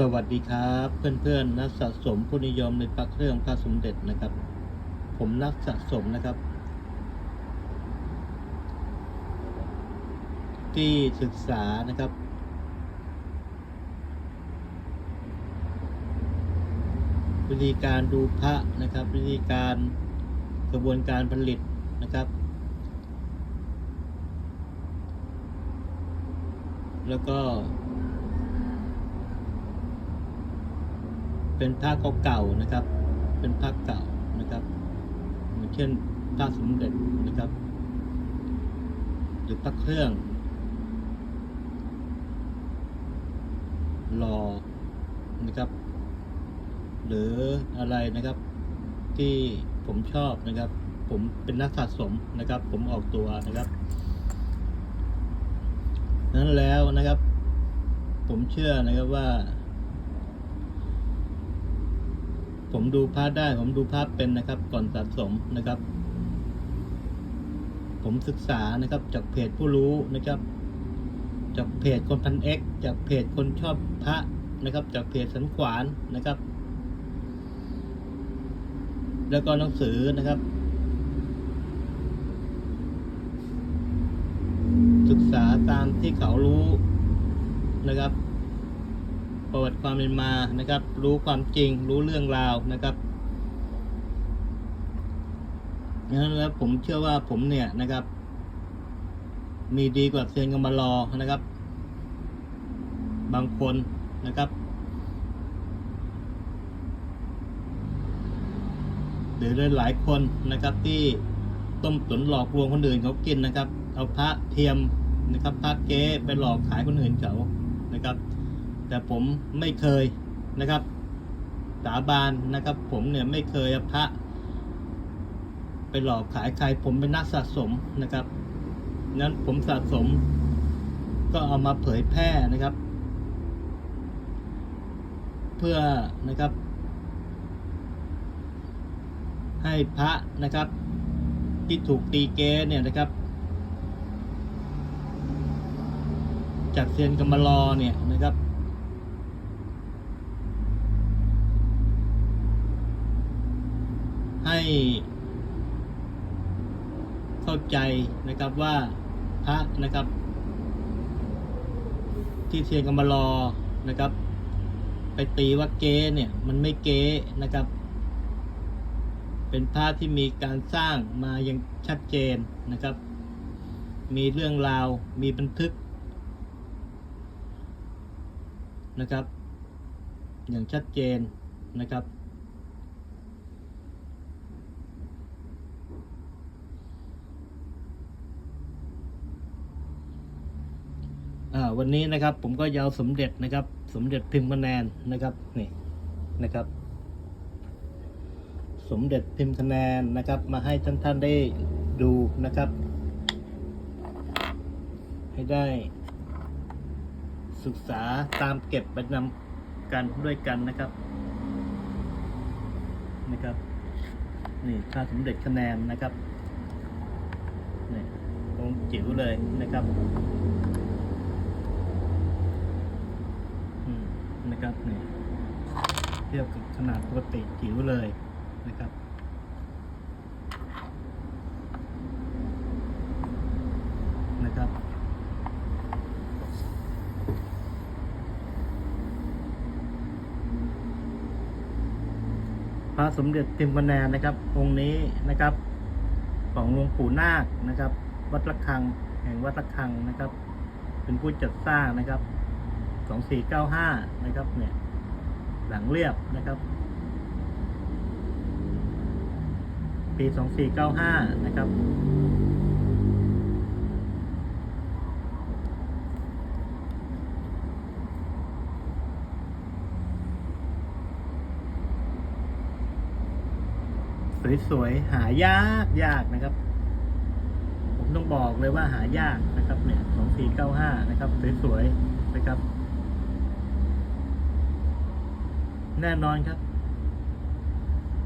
สวัสดีครับเพื่อนๆนักสะสมผู้นิยมในพระเครื่องพระสมเด็จนะครับ ผมนักสะสมนะครับ ที่ศึกษานะครับ วิธีการดูพระนะครับ วิธีการกระบวนการผลิตนะครับ แล้วก็ เป็นผ้าเก่าๆนะครับ เป็นผ้าเก่านะครับเช่นผ้าสมเด็จนะครับ หรือผ้าเครื่องหลอนะครับ หรืออะไรนะครับที่ผมชอบนะครับ ผมเป็นนักสะสมนะครับ ผมออกตัวนะครับนั้นแล้วนะครับ ผมเชื่อนะครับว่า ผมดูภาพได้ ผมดูภาพเป็นนะครับ ก่อนสะสมนะครับ ผมศึกษานะครับ จากเพจผู้รู้นะครับ จากเพจคนพันเอ็กจากเพจคนชอบพระนะครับ จากเพจสันขวานนะครับ แล้วก็หนังสือนะครับ ศึกษาตามที่เขารู้นะครับ ประวัติความเป็นมานะครับ รู้ความจริง รู้เรื่องราวนะครับนั้นแล้วผมเชื่อว่าผมเนี่ยนะครับ มีดีกว่าเซียนกำมารอนะครับ บางคนนะครับ หรือหลายคนนะครับที่ต้มตุนหลอกลวงคนอื่นเขากินนะครับ เอาพระเทียมนะครับพระเก๊ไปหลอกขายคนอื่นเขานะครับ แต่ผมไม่เคยนะครับ สาบานนะครับ ผมเนี่ยไม่เคยพระ ไปหลอกขายใครผมเป็นนักสะสมนะครับ นั้นผมสะสม ก็เอามาเผยแพร่นะครับ เพื่อนะครับ ให้พระนะครับ ที่ถูกตีเกเนี่ยนะครับจากเซียนกำมารอเนี่ยนะครับ ให้เข้าใจนะครับว่าพระนะครับ ที่เซียนกำมารอนะครับ ไปตีว่าเก๊เนี่ย มันไม่เก๊นะครับ เป็นพระที่มีการสร้างมาอย่างชัดเจนนะครับ มีเรื่องราวมีบันทึกนะครับ อย่างชัดเจนนะครับ วันนี้นะครับ ผมก็ยาวสมเด็จนะครับ สมเด็จพิมพ์คะแนนนะครับนี่นะครับ สมเด็จพิมพ์คะแนนนะครับ มาให้ท่านท่านได้ดูนะครับ ให้ได้ศึกษาตามเก็บไปนำกันด้วยกันนะครับนะครับ นี่ค่าสมเด็จคะแนนนะครับนี่องจิ๋วเลยนะครับอืม นะครับนี่เทียบกับขนาดปกติจิ๋วเลยนะครับนะครับพระสมเด็จพิมพนนนะครับ องค์นี้นะครับ ของหลวงปู่นาคนะครับ วัดระฆังแห่งวัดระฆังนะครับ เป็นผู้จัดสร้างนะครับ สองสี่เก้าห้านะครับเนี่ยหลังเรียบนะครับ ปีสองสี่เก้าห้านะครับ สวยๆ หายากยากนะครับ ผมต้องบอกเลยว่าหายากนะครับเนี่ยสองสี่เก้าห้านะครับ สวยๆ นะครับ แน่นอนครับ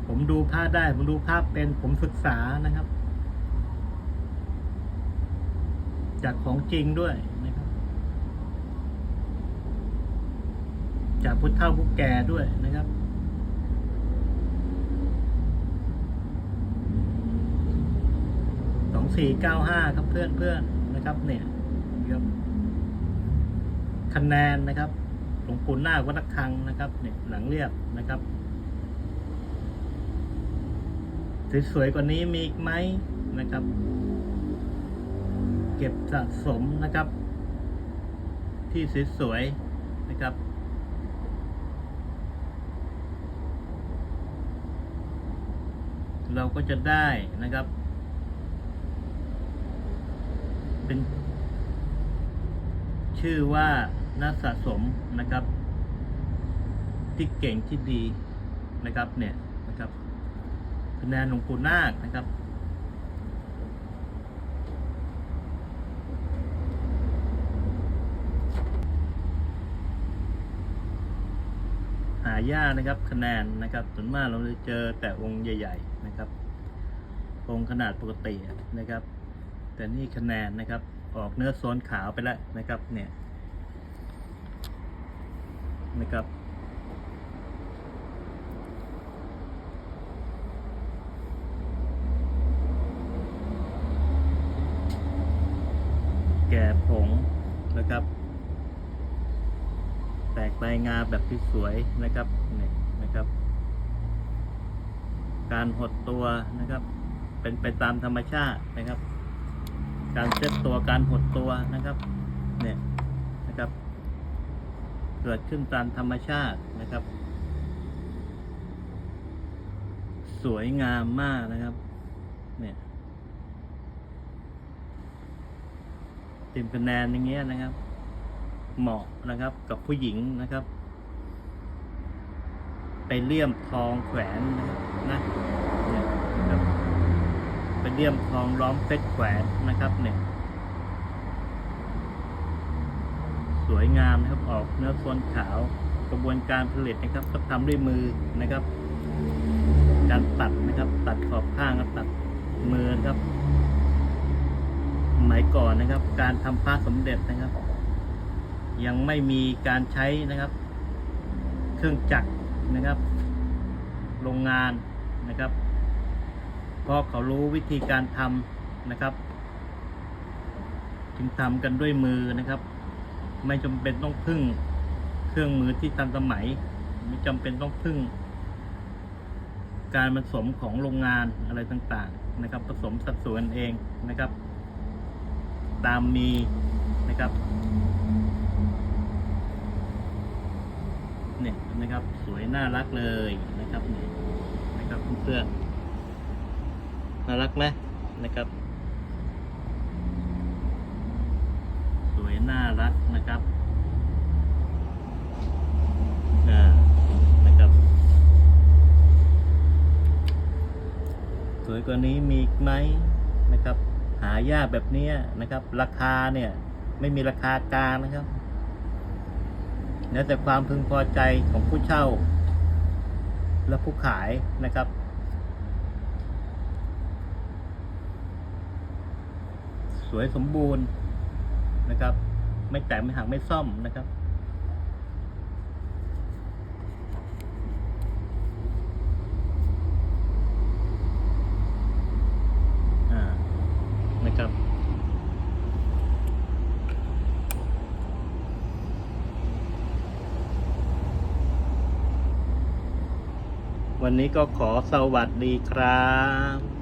ผมดูภาพได้ ผมดูภาพเป็น ผมศึกษานะครับ จากของจริงด้วยนะครับ จากผู้เฒ่าผู้แก่ด้วยนะครับสองสี่เก้าห้าครับเพื่อนเพื่อนนะครับ เนี่ยครับคะแนนนะครับ ลวงปู่นาควัดระฆังนะครับเนี่ยหลังเรียบนะครับสวยๆกว่านี้มีอีกไหมนะครับ เก็บสะสมนะครับ ที่สวยๆนะครับเราก็จะได้นะครับ เป็นชื่อว่า นักสะสมนะครับ ที่เก่งที่ดีนะครับเนี่ยนะครับคะแนนหลวงปู่นาคนะครับ หายากนะครับคะแนนนะครับส่วนมากเราจะเจอแต่องค์ใหญ่ ๆนะครับ องค์ขนาดปกตินะครับ แต่นี่คะแนนนะครับออกเนื้อโซนขาวไปแล้วนะครับเนี่ย นะครับ แก่ผงนะครับ แตกใบงาแบบที่สวยนะครับเนี่ยนะครับ การหดตัวนะครับ เป็นไปตามธรรมชาตินะครับ การเซตตัวการหดตัวนะครับ เนี่ย เกิดขึ้นตามธรรมชาตินะครับ สวยงามมากนะครับ เนี่ยติมคะแนนอย่างเงี้ยนะครับ เหมาะนะครับกับผู้หญิงนะครับ ไปเลี่ยมทองแขวนนะครับนะเนี่ยนะครับไปเลี่ยมทองล้อมเพชรแขวนนะครับเนี่ย สวยงามนะครับออกเนื้อโซนขาวกระบวนการผลิตนะครับก็ทำด้วยมือนะครับ การตัดนะครับ ตัดขอบข้างตัดมือนะครับสมัยก่อนนะครับ การทำผ้าสมเด็จนะครับ ยังไม่มีการใช้นะครับ เครื่องจักรนะครับ โรงงานนะครับเพราะเขารู้วิธีการทำนะครับ จึงทำกันด้วยมือนะครับ ไม่จำเป็นต้องพึ่งเครื่องมือที่ทันสมัย ไม่จำเป็นต้องพึ่ง การผสมของโรงงานอะไรต่างๆนะครับ ผสมสัดส่วนเองนะครับ ตามมีนะครับเนี่ยนะครับสวยน่ารักเลยนะครับนี่นะครับเพื่อน่ารักไหมนะครับ สวย น่ารักนะครับอ่านะครับ สวยกว่านี้มีไหมนะครับ หายากแบบเนี้ยนะครับ ราคาเนี่ย ไม่มีราคากลางนะครับแล้วแต่ความพึงพอใจของผู้เช่า และผู้ขายนะครับสวยสมบูรณ์นะครับ ไม่แตกไม่หักไม่ซ่อมนะครับ อ่า นะครับ วันนี้ก็ขอสวัสดีครับ